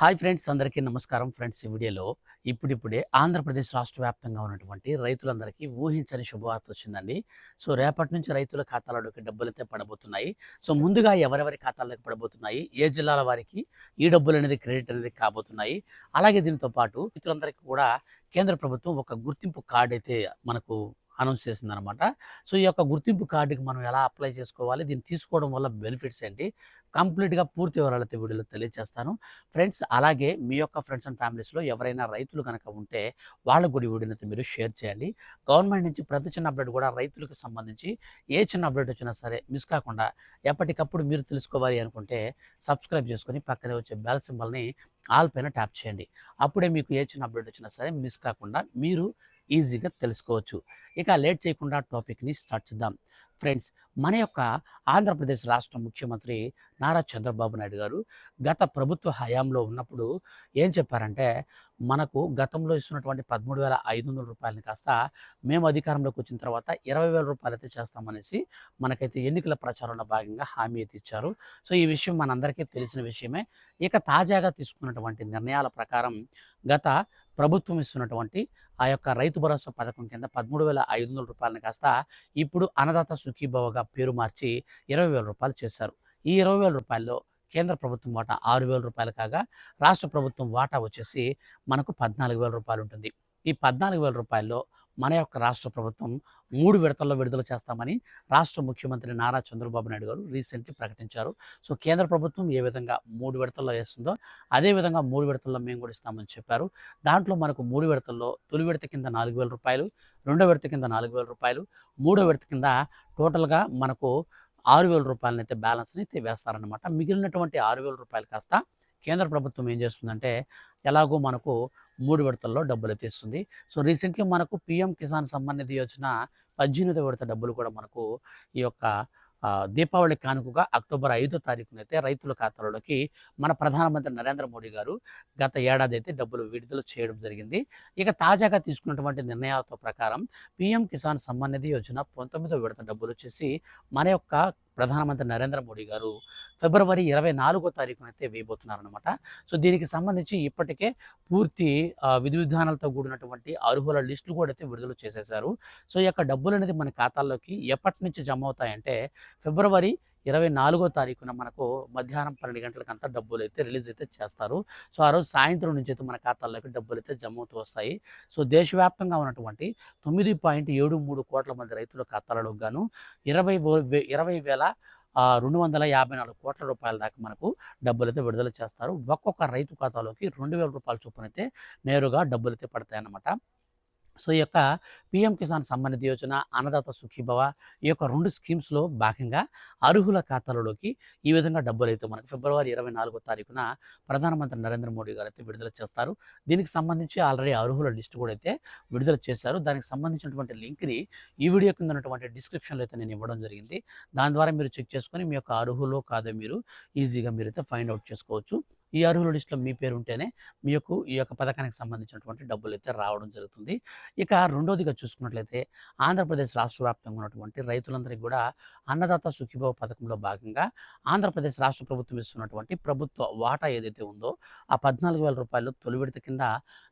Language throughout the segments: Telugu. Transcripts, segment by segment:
హాయ్ ఫ్రెండ్స్ అందరికీ నమస్కారం ఫ్రెండ్స్. ఈ వీడియోలో ఇప్పుడిప్పుడే ఆంధ్రప్రదేశ్ రాష్ట్ర వ్యాప్తంగా ఉన్నటువంటి రైతులందరికీ ఊహించని శుభవార్త వచ్చిందండి. సో రేపటి నుంచి రైతుల ఖాతాలలోకి డబ్బులు అయితే పడబోతున్నాయి. సో ముందుగా ఎవరెవరి ఖాతాల్లోకి పడబోతున్నాయి? ఏ జిల్లాల వారికి ఈ డబ్బులు అనేది క్రెడిట్ అనేది కాబోతున్నాయి? అలాగే దీంతో పాటు రైతులందరికీ కూడా కేంద్ర ప్రభుత్వం ఒక గుర్తింపు కార్డు అయితే మనకు అనౌన్స్ చేసిందనమాట. సో ఈ యొక్క గుర్తింపు కార్డుకి మనం ఎలా అప్లై చేసుకోవాలి దీన్ని తీసుకోవడం వల్ల బెనిఫిట్స్ ఏంటి కంప్లీట్గా పూర్తి వివరాలు అయితే వీడియోలో తెలియజేస్తాను ఫ్రెండ్స్ అలాగే మీ యొక్క ఫ్రెండ్స్ అండ్ ఫ్యామిలీస్లో ఎవరైనా రైతులు కనుక ఉంటే వాళ్ళకు కూడా ఈ వీడియోని మీరు షేర్ చేయండి. గవర్నమెంట్ నుంచి ప్రతి చిన్న అప్డేట్ కూడా రైతులకు సంబంధించి ఏ చిన్న అప్డేట్ వచ్చినా సరే మిస్ కాకుండా ఎప్పటికప్పుడు మీరు తెలుసుకోవాలి అనుకుంటే సబ్స్క్రైబ్ చేసుకొని పక్కనే వచ్చే బెల్ సింబల్ని ఆల్ పైన ట్యాప్ చేయండి. అప్పుడే మీకు ఏ చిన్న అప్డేట్ వచ్చినా సరే మిస్ కాకుండా మీరు ఈజీగా తెలుసుకోవచ్చు. ఇక లేట్ చేయకుండా టాపిక్ని స్టార్ట్ చేద్దాం. ఫ్రెండ్స్ మన యొక్క ఆంధ్రప్రదేశ్ రాష్ట్ర ముఖ్యమంత్రి నారా చంద్రబాబు నాయుడు గారు గత ప్రభుత్వ హయాంలో ఉన్నప్పుడు ఏం చెప్పారంటే మనకు గతంలో ఇస్తున్నటువంటి పదమూడు వేల ఐదు వందల రూపాయలని కాస్త మేము అధికారంలోకి వచ్చిన తర్వాత ఇరవై వేల రూపాయలు అయితే చేస్తామనేసి మనకైతే ఎన్నికల ప్రచారంలో భాగంగా హామీ అయితే ఇచ్చారు. సో ఈ విషయం మనందరికీ తెలిసిన విషయమే. ఇక తాజాగా తీసుకున్నటువంటి నిర్ణయాల ప్రకారం గత ప్రభుత్వం ఇస్తున్నటువంటి ఆ యొక్క రైతు భరోసా పథకం కింద పదమూడు వేల ఐదు వందల రూపాయలని కాస్త ఇప్పుడు అన్నదాత సుఖీభావగా పేరు మార్చి ఇరవై వేల రూపాయలు చేశారు. ఈ ఇరవై వేల రూపాయల్లో కేంద్ర ప్రభుత్వం వాటా ఆరు వేల రూపాయలు కాగా రాష్ట్ర ప్రభుత్వం వాటా వచ్చేసి మనకు పద్నాలుగు వేల రూపాయలు ఉంటుంది. ఈ పద్నాలుగు వేల రూపాయల్లో మన యొక్క రాష్ట్ర ప్రభుత్వం మూడు విడతల్లో విడుదల చేస్తామని రాష్ట్ర ముఖ్యమంత్రి నారా చంద్రబాబు నాయుడు గారు రీసెంట్లీ ప్రకటించారు. సో కేంద్ర ప్రభుత్వం ఏ విధంగా మూడు విడతల్లో వేస్తుందో అదే విధంగా మూడు విడతల్లో మేము కూడా ఇస్తామని చెప్పారు. దాంట్లో మనకు మూడు విడతల్లో తొలి విడత కింద నాలుగు వేల రూపాయలు రెండో విడత కింద నాలుగు వేల రూపాయలు మూడో విడత కింద టోటల్గా మనకు ఆరు వేల రూపాయలనైతే బ్యాలెన్స్ బ్యాలెన్స్ని అయితే వేస్తారనమాట మిగిలినటువంటి ఆరు వేల రూపాయలు కాస్త కేంద్ర ప్రభుత్వం ఏం చేస్తుందంటే ఎలాగో మనకు మూడు విడతల్లో డబ్బులు తీస్తుంది. సో రీసెంట్లీ మనకు పిఎం కిసాన్ సమ్మాన్ నిధి యోజన పద్దెనిమిదో విడత డబ్బులు కూడా మనకు ఈ యొక్క దీపావళి కానుకగా అక్టోబర్ ఐదో తారీఖున అయితే రైతుల ఖాతాలోకి మన ప్రధానమంత్రి నరేంద్ర మోడీ గారు గత ఏడాది అయితే డబ్బులు విడుదల చేయడం జరిగింది. ఇక తాజాగా తీసుకున్నటువంటి నిర్ణయాలతో ప్రకారం పిఎం కిసాన్ సమ్మాన్ నిధి యోజన పంతొమ్మిదో విడత డబ్బులు వచ్చేసి మన యొక్క ప్రధానమంత్రి నరేంద్ర మోడీ గారు ఫిబ్రవరి ఇరవై నాలుగో తారీఖున అయితే వేయబోతున్నారనమాట సో దీనికి సంబంధించి ఇప్పటికే పూర్తి విధి విధానాలతో కూడినటువంటి అర్హుల లిస్టులు కూడా అయితే విడుదల చేసేశారు. సో ఈ యొక్క డబ్బులు అనేది మన ఖాతాల్లోకి ఎప్పటి నుంచి జమ అవుతాయంటే ఫిబ్రవరి ఇరవై నాలుగో తారీఖున మనకు మధ్యాహ్నం పన్నెండు గంటలకంతా డబ్బులు అయితే రిలీజ్ అయితే చేస్తారు. సో ఆ రోజు సాయంత్రం నుంచి అయితే మన ఖాతాల్లోకి డబ్బులు అయితే జమ అవుతూ వస్తాయి. సో దేశవ్యాప్తంగా ఉన్నటువంటి తొమ్మిది పాయింట్ ఏడు మూడు కోట్ల మంది రైతుల ఖాతాలలో గాను ఇరవై ఓ- వే- ఇరవై వేల రెండు వందల యాభై నాలుగు కోట్ల రూపాయల దాకా మనకు డబ్బులు అయితే విడుదల చేస్తారు. ఒక్కొక్క రైతు ఖాతాలోకి రెండు వేల రూపాయల చొప్పున అయితే నేరుగా డబ్బులు అయితే పడతాయి అన్నమాట సో ఈ యొక్క పిఎం కిసాన్ సంబంధిత యోజన అన్నదాత సుఖీభవ ఈ యొక్క రెండు స్కీమ్స్లో భాగంగా అర్హుల ఖాతాలలోకి ఈ విధంగా డబ్బులు అయితే మనకు ఫిబ్రవరి ఇరవై నాలుగో తారీఖున ప్రధానమంత్రి నరేంద్ర మోడీ గారు అయితే విడుదల చేస్తారు. దీనికి సంబంధించి ఆల్రెడీ అర్హుల లిస్ట్ కూడా అయితే విడుదల చేశారు. దానికి సంబంధించినటువంటి లింక్ని ఈ వీడియో కింద ఉన్నటువంటి డిస్క్రిప్షన్లో అయితే నేను ఇవ్వడం జరిగింది. దాని ద్వారా మీరు చెక్ చేసుకొని మీ యొక్క అర్హులో కాదో మీరు ఈజీగా మీరైతే ఫైండ్ అవుట్ చేసుకోవచ్చు. ఈ అర్హుల లిస్టులో మీ పేరు ఉంటేనే మీ యొక్క ఈ యొక్క పథకానికి సంబంధించినటువంటి డబ్బులు అయితే రావడం జరుగుతుంది. ఇక రెండోదిగా చూసుకున్నట్లయితే ఆంధ్రప్రదేశ్ రాష్ట్ర వ్యాప్తంగా ఉన్నటువంటి రైతులందరికీ కూడా అన్నదాత సుఖీభావ పథకంలో భాగంగా ఆంధ్రప్రదేశ్ రాష్ట్ర ప్రభుత్వం ఇస్తున్నటువంటి ప్రభుత్వ వాటా ఏదైతే ఉందో ఆ పద్నాలుగు వేల రూపాయలు తొలి విడత కింద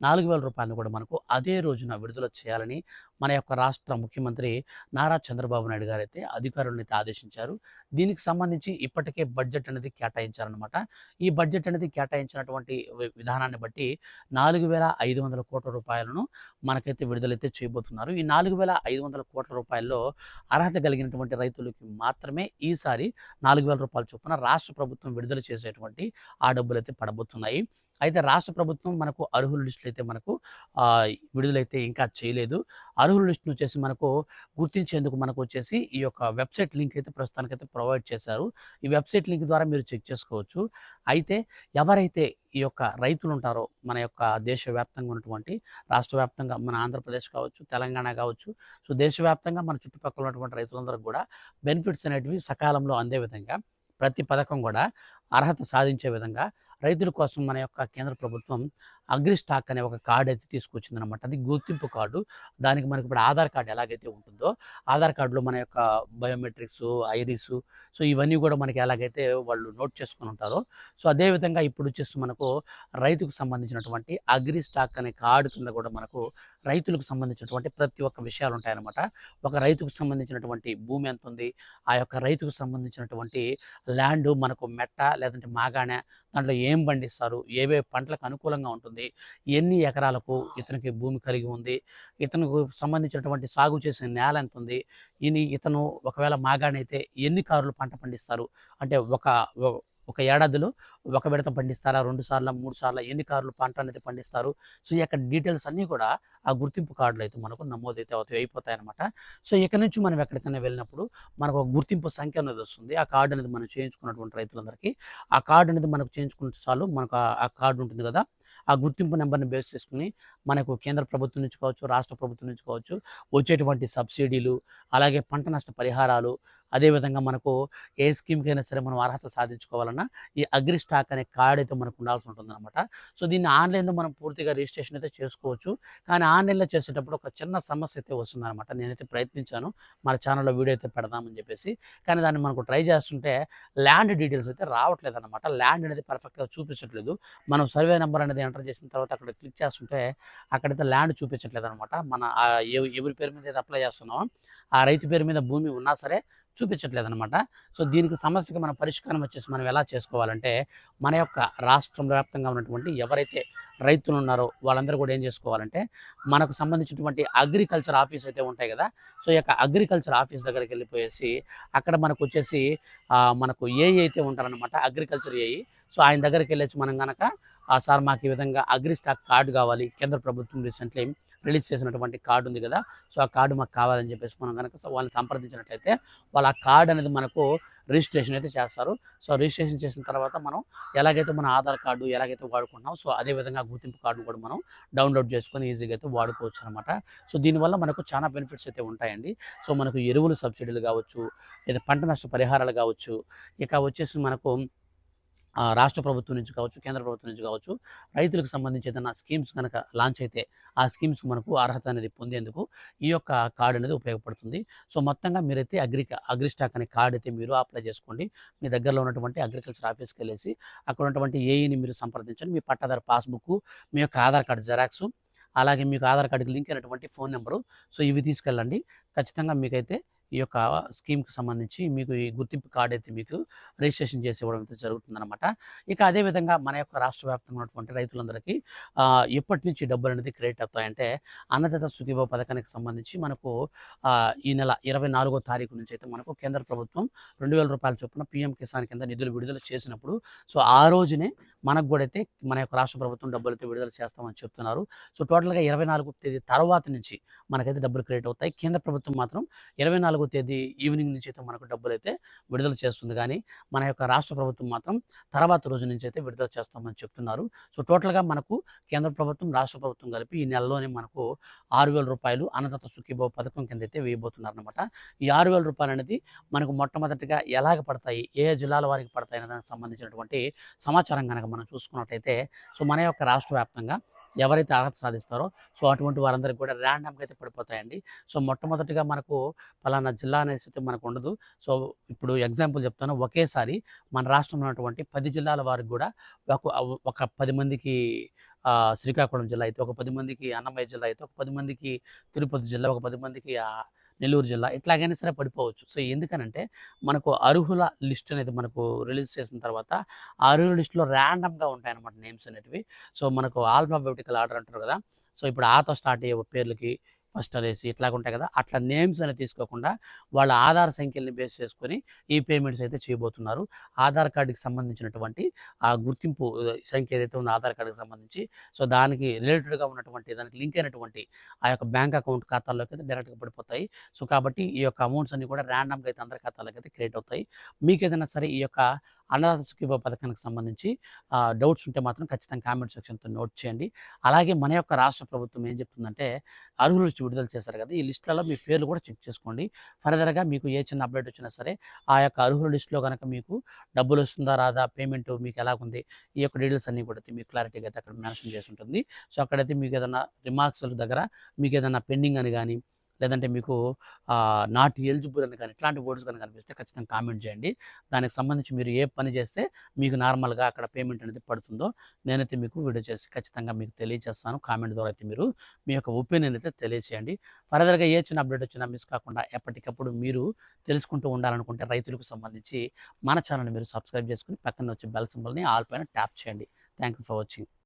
నాలుగు వేల రూపాయలను కూడా మనకు అదే రోజున విడుదల చేయాలని మన యొక్క రాష్ట్ర ముఖ్యమంత్రి నారా చంద్రబాబు నాయుడు గారు అయితే అధికారులను అయితే ఆదేశించారు. దీనికి సంబంధించి ఇప్పటికే బడ్జెట్ అనేది కేటాయించారనమాట ఈ బడ్జెట్ అనేది కేటాయించినటువంటి విధానాన్ని బట్టి నాలుగు వేల ఐదు వందల కోట్ల రూపాయలను మనకైతే విడుదలైతే చేయబోతున్నారు. ఈ నాలుగు వేల ఐదు వందల కోట్ల రూపాయల్లో అర్హత కలిగినటువంటి రైతులకి మాత్రమే ఈసారి నాలుగు వేల రూపాయల చొప్పున రాష్ట్ర ప్రభుత్వం విడుదల చేసేటువంటి ఆ డబ్బులు అయితే పడబోతున్నాయి. అయితే రాష్ట్ర ప్రభుత్వం మనకు అర్హుల లిస్టులు అయితే మనకు విడుదలైతే ఇంకా చేయలేదు. అర్హుల లిస్టును వచ్చేసి మనకు గుర్తించేందుకు మనకు వచ్చేసి ఈ యొక్క వెబ్సైట్ లింక్ అయితే ప్రస్తుతానికైతే ప్రొవైడ్ చేశారు. ఈ వెబ్సైట్ లింక్ ద్వారా మీరు చెక్ చేసుకోవచ్చు. అయితే ఎవరైతే ఈ యొక్క రైతులు ఉంటారో మన యొక్క దేశవ్యాప్తంగా ఉన్నటువంటి రాష్ట్ర వ్యాప్తంగా మన ఆంధ్రప్రదేశ్ కావచ్చు తెలంగాణ కావచ్చు సో దేశవ్యాప్తంగా మన చుట్టుపక్కల ఉన్నటువంటి రైతులందరూ కూడా బెనిఫిట్స్ అనేటివి సకాలంలో అందే విధంగా ప్రతి పథకం కూడా అర్హత సాధించే విధంగా రైతుల కోసం మన యొక్క కేంద్ర ప్రభుత్వం అగ్రి స్టాక్ అనే ఒక కార్డు అయితే తీసుకొచ్చిందనమాట అది గుర్తింపు కార్డు. దానికి మనకి ఇప్పుడు ఆధార్ కార్డు ఎలాగైతే ఉంటుందో ఆధార్ కార్డులో మన యొక్క బయోమెట్రిక్స్ ఐరిస్ సో ఇవన్నీ కూడా మనకి ఎలాగైతే వాళ్ళు నోట్ చేసుకుని ఉంటారో సో అదేవిధంగా ఇప్పుడు వచ్చేసి మనకు రైతుకు సంబంధించినటువంటి అగ్రి స్టాక్ అనే కార్డు కింద కూడా మనకు రైతులకు సంబంధించినటువంటి ప్రతి ఒక్క విషయాలు ఉంటాయన్నమాట. ఒక రైతుకు సంబంధించినటువంటి భూమి ఎంత ఉంది ఆ యొక్క రైతుకు సంబంధించినటువంటి ల్యాండ్ మనకు మెట్ట లేదంటే మాగాణ దాంట్లో ఏం పండిస్తారు? ఏవే పంటలకు అనుకూలంగా ఉంటుంది? ఎన్ని ఎకరాలకు ఇతనికి భూమి కలిగి ఉంది? ఇతనికి సంబంధించినటువంటి సాగు చేసిన నేల ఎంత ఉంది? ఇని ఇతను ఒకవేళ మాగాణ అయితే ఎన్ని కార్లు పంట పండిస్తారు? అంటే ఒక ఒక ఏడాదిలో ఒక విడత పండిస్తారా రెండు సార్లు మూడు సార్లు ఎన్ని కార్లు పంట అనేది పండిస్తారు? సో ఈ యొక్క డీటెయిల్స్ అన్నీ కూడా ఆ గుర్తింపు కార్డులు అయితే మనకు నమోదైతే అవుతాయి అయిపోతాయి అనమాట సో ఇక్కడ నుంచి మనం ఎక్కడికైనా వెళ్ళినప్పుడు మనకు ఒక గుర్తింపు సంఖ్య అనేది వస్తుంది. ఆ కార్డు అనేది మనం చేయించుకున్నటువంటి రైతులందరికీ ఆ కార్డు అనేది మనకు చేయించుకుంటే చాలు మనకు ఆ- ఆ కార్డు ఉంటుంది కదా ఆ గుర్తింపు నెంబర్ని బేస్ చేసుకుని మనకు కేంద్ర ప్రభుత్వం నుంచి కావచ్చు రాష్ట్ర ప్రభుత్వం నుంచి కావచ్చు వచ్చేటువంటి సబ్సిడీలు అలాగే పంట నష్ట పరిహారాలు అదేవిధంగా మనకు ఏ స్కీమ్కైనా సరే మనం అర్హత సాధించుకోవాలన్నా ఈ అగ్రి స్టాక్ అనే కార్డ్ అయితే మనకు ఉండాల్సి ఉంటుంది అనమాట సో దీన్ని ఆన్లైన్లో మనం పూర్తిగా రిజిస్ట్రేషన్ అయితే చేసుకోవచ్చు. కానీ ఆన్లైన్లో చేసేటప్పుడు ఒక చిన్న సమస్య అయితే వస్తుందన్నమాట. నేనైతే ప్రయత్నించాను. మన ఛానల్లో వీడియో అయితే పెడదామని చెప్పేసి. కానీ దాన్ని మనకు ట్రై చేస్తుంటే ల్యాండ్ డీటెయిల్స్ అయితే రావట్లేదు అనమాట ల్యాండ్ అనేది పర్ఫెక్ట్గా చూపించట్లేదు. మనం సర్వే నెంబర్ అనేది ఎంటర్ చేసిన తర్వాత అక్కడ క్లిక్ చేస్తుంటే అక్కడైతే ల్యాండ్ చూపించట్లేదు అనమాట మన ఎవరి పేరు మీద అయితే అప్లై చేస్తున్నామో ఆ రైతు పేరు మీద భూమి ఉన్నా సరే చూపించట్లేదు అనమాట సో దీనికి సమస్యకి మన పరిష్కారం వచ్చేసి మనం ఎలా చేసుకోవాలంటే మన యొక్క రాష్ట్రం వ్యాప్తంగా ఉన్నటువంటి ఎవరైతే రైతులు ఉన్నారో వాళ్ళందరూ కూడా ఏం చేసుకోవాలంటే మనకు సంబంధించినటువంటి అగ్రికల్చర్ ఆఫీస్ అయితే ఉంటాయి కదా సో ఈ యొక్క అగ్రికల్చర్ ఆఫీస్ దగ్గరికి వెళ్ళిపోయేసి అక్కడ మనకు వచ్చేసి మనకు ఏఈ అయితే ఉంటారనమాట అగ్రికల్చర్ ఏఈ సో ఆయన దగ్గరికి వెళ్ళేసి మనం కనుక సార్ మాకు ఈ విధంగా అగ్రి స్టాక్ కార్డు కావాలి. కేంద్ర ప్రభుత్వం రీసెంట్లీ రిలీజ్ చేసినటువంటి కార్డు ఉంది కదా సో ఆ కార్డు మాకు కావాలని చెప్పేసి మనం కనుక సో వాళ్ళని సంప్రదించినట్లయితే వాళ్ళ ఆ కార్డు అనేది మనకు రిజిస్ట్రేషన్ అయితే చేస్తారు. సో రిజిస్ట్రేషన్ చేసిన తర్వాత మనం ఎలాగైతే మన ఆధార్ కార్డు ఎలాగైతే వాడుకుంటున్నాం సో అదే విధంగా గుర్తింపు కార్డు కూడా మనం డౌన్లోడ్ చేసుకొని ఈజీగా అయితే వాడుకోవచ్చు అనమాట సో దీనివల్ల మనకు చాలా బెనిఫిట్స్ అయితే ఉంటాయండి. సో మనకు ఎరువులు సబ్సిడీలు కావచ్చు లేదా పంట నష్ట పరిహారాలు కావచ్చు ఇక వచ్చేసి మనకు రాష్ట్ర ప్రభుత్వం నుంచి కావచ్చు కేంద్ర ప్రభుత్వం నుంచి కావచ్చు రైతులకు సంబంధించి ఏదైనా స్కీమ్స్ కనుక లాంచ్ అయితే ఆ స్కీమ్స్ మనకు అర్హత అనేది పొందేందుకు ఈ యొక్క కార్డు అనేది ఉపయోగపడుతుంది. సో మొత్తంగా మీరైతే అగ్రి అగ్రిస్టాక్ అనే కార్డు అయితే మీరు అప్లై చేసుకోండి. మీ దగ్గరలో ఉన్నటువంటి అగ్రికల్చర్ ఆఫీస్కి వెళ్ళేసి అక్కడ ఉన్నటువంటి ఏఈని మీరు సంప్రదించండి. మీ పట్టాదారు పాస్బుక్ మీ యొక్క ఆధార్ కార్డు జెరాక్స్ అలాగే మీకు ఆధార్ కార్డుకి లింక్ అయినటువంటి ఫోన్ నెంబరు. సో ఇవి తీసుకెళ్ళండి. ఖచ్చితంగా మీకైతే ఈ యొక్క స్కీమ్కి సంబంధించి మీకు ఈ గుర్తింపు కార్డు అయితే మీకు రిజిస్ట్రేషన్ చేసి ఇవ్వడం అయితే జరుగుతుందన్నమాట. ఇక అదేవిధంగా మన యొక్క రాష్ట్ర వ్యాప్తంగా ఉన్నటువంటి రైతులందరికీ ఎప్పటి నుంచి డబ్బులు అనేది క్రియేట్ అవుతాయంటే అన్నదాత సుఖీభావ పథకానికి సంబంధించి మనకు ఈ నెల ఇరవై నాలుగో తారీఖు నుంచి అయితే మనకు కేంద్ర ప్రభుత్వం రెండు వేల రూపాయల చొప్పున పీఎం కిసాన్ కింద నిధులు విడుదల చేసినప్పుడు సో ఆ రోజునే మనకు కూడా అయితే మన యొక్క రాష్ట్ర ప్రభుత్వం డబ్బులు అయితే విడుదల చేస్తామని చెప్తున్నారు. సో టోటల్గా ఇరవై నాలుగో తేదీ తర్వాత నుంచి మనకైతే డబ్బులు క్రియేట్ అవుతాయి. కేంద్ర ప్రభుత్వం మాత్రం ఇరవై నాలుగు తేదీ ఈవినింగ్ నుంచి అయితే మనకు డబ్బులు అయితే విడుదల చేస్తుంది. కానీ మన యొక్క రాష్ట్ర ప్రభుత్వం మాత్రం తర్వాత రోజు నుంచి అయితే విడుదల చేస్తామని చెప్తున్నారు. సో టోటల్గా మనకు కేంద్ర ప్రభుత్వం రాష్ట్ర ప్రభుత్వం కలిపి ఈ నెలలోనే మనకు ఆరు వేల రూపాయలు అన్నదాత సుఖీభావ పథకం కింద అయితే వేయబోతున్నారు అనమాట ఈ ఆరు వేల రూపాయలు అనేది మనకు మొట్టమొదటిగా ఎలాగ పడతాయి ఏ ఏ జిల్లాల వారికి పడతాయి అనే దానికి సంబంధించినటువంటి సమాచారం కనుక మనం చూసుకున్నట్టయితే సో మన యొక్క రాష్ట్ర వ్యాప్తంగా ఎవరైతే అర్హత సాధిస్తారో సో అటువంటి వారందరికీ కూడా ర్యాండమ్గా అయితే పడిపోతాయండి. సో మొట్టమొదటిగా మనకు పలానా జిల్లా అనే స్థితి మనకు ఉండదు. సో ఇప్పుడు ఎగ్జాంపుల్ చెప్తాను. ఒకేసారి మన రాష్ట్రంలో ఉన్నటువంటి పది జిల్లాల వారికి కూడా ఒక ఒక పది మందికి శ్రీకాకుళం జిల్లా అయితే ఒక పది మందికి అన్నమయ్య జిల్లా అయితే ఒక పది మందికి తిరుపతి జిల్లా ఒక పది మందికి నెల్లూరు జిల్లా ఇట్లాగైనా సరే పడిపోవచ్చు. సో ఎందుకనంటే మనకు అర్హుల లిస్ట్ అనేది మనకు రిలీజ్ చేసిన తర్వాత ఆ అర్హుల లిస్టులో ర్యాండమ్గా ఉంటాయన్నమాట నేమ్స్ అనేటివి. సో మనకు ఆల్ఫాబెటికల్ ఆర్డర్ అంటారు కదా! సో ఇప్పుడు ఆతో స్టార్ట్ అయ్యే పేర్లకి ఫస్ట్ అనేసి ఇట్లాగ ఉంటాయి కదా అట్లా నేమ్స్ అనేది తీసుకోకుండా వాళ్ళ ఆధార్ సంఖ్యల్ని బేస్ చేసుకొని ఈ పేమెంట్స్ అయితే చేయబోతున్నారు. ఆధార్ కార్డుకి సంబంధించినటువంటి ఆ గుర్తింపు సంఖ్య ఏదైతే ఉందో ఆధార్ కార్డుకి సంబంధించి సో దానికి రిలేటెడ్గా ఉన్నటువంటి దానికి లింక్ అయినటువంటి ఆ యొక్క బ్యాంక్ అకౌంట్ ఖాతాల్లోకి అయితే డైరెక్ట్గా పడిపోతాయి. సో కాబట్టి ఈ యొక్క అమౌంట్స్ అన్ని కూడా ర్యాండమ్గా అయితే అందరి ఖాతాలకు అయితే క్రియేట్ అవుతాయి. మీకు ఏదైనా సరే ఈ యొక్క అన్నదాత సుఖీభ పథకానికి సంబంధించి డౌట్స్ ఉంటే మాత్రం ఖచ్చితంగా కామెంట్ సెక్షన్తో నోట్ చేయండి. అలాగే మన యొక్క రాష్ట్ర ప్రభుత్వం ఏం చెప్తుందంటే అర్హులు లిస్ట్ విడుదల చేశారు కదా! ఈ లిస్టులలో మీ పేర్లు కూడా చెక్ చేసుకోండి. ఫర్దర్గా మీకు ఏ చిన్న అప్డేట్ వచ్చినా సరే ఆ యొక్క అర్హుల లిస్టులో కనుక మీకు డబ్బులు వస్తుందా రాదా పేమెంట్ మీకు ఎలాగుంది ఈ యొక్క డీటెయిల్స్ అన్నీ కూడా మీకు క్లారిటీగా అయితే అక్కడ మెన్షన్ చేసి ఉంటుంది. సో అక్కడైతే మీకు ఏదైనా రిమార్క్స్ దగ్గర మీకు ఏదైనా పెండింగ్ అని కానీ లేదంటే మీకు నాట్ ఎలిజిబుల్ అని కానీ ఇట్లాంటి వర్డ్స్ కానీ కనిపిస్తే ఖచ్చితంగా కామెంట్ చేయండి. దానికి సంబంధించి మీరు ఏ పని చేస్తే మీకు నార్మల్గా అక్కడ పేమెంట్ అనేది పడుతుందో నేనైతే మీకు వీడియో చేసి ఖచ్చితంగా మీకు తెలియజేస్తాను. కామెంట్ ద్వారా అయితే మీరు మీ యొక్క ఒపీనియన్ అయితే తెలియచేయండి. ఫర్దర్గా ఏ చిన్న అప్డేట్ వచ్చినా మిస్ కాకుండా ఎప్పటికప్పుడు మీరు తెలుసుకుంటూ ఉండాలనుకుంటే రైతులకు సంబంధించి మన ఛానల్ని మీరు సబ్స్క్రైబ్ చేసుకుని పక్కన వచ్చే బెల్ సింబల్ని ఆల్ పైన ట్యాప్ చేయండి. Thank you for watching.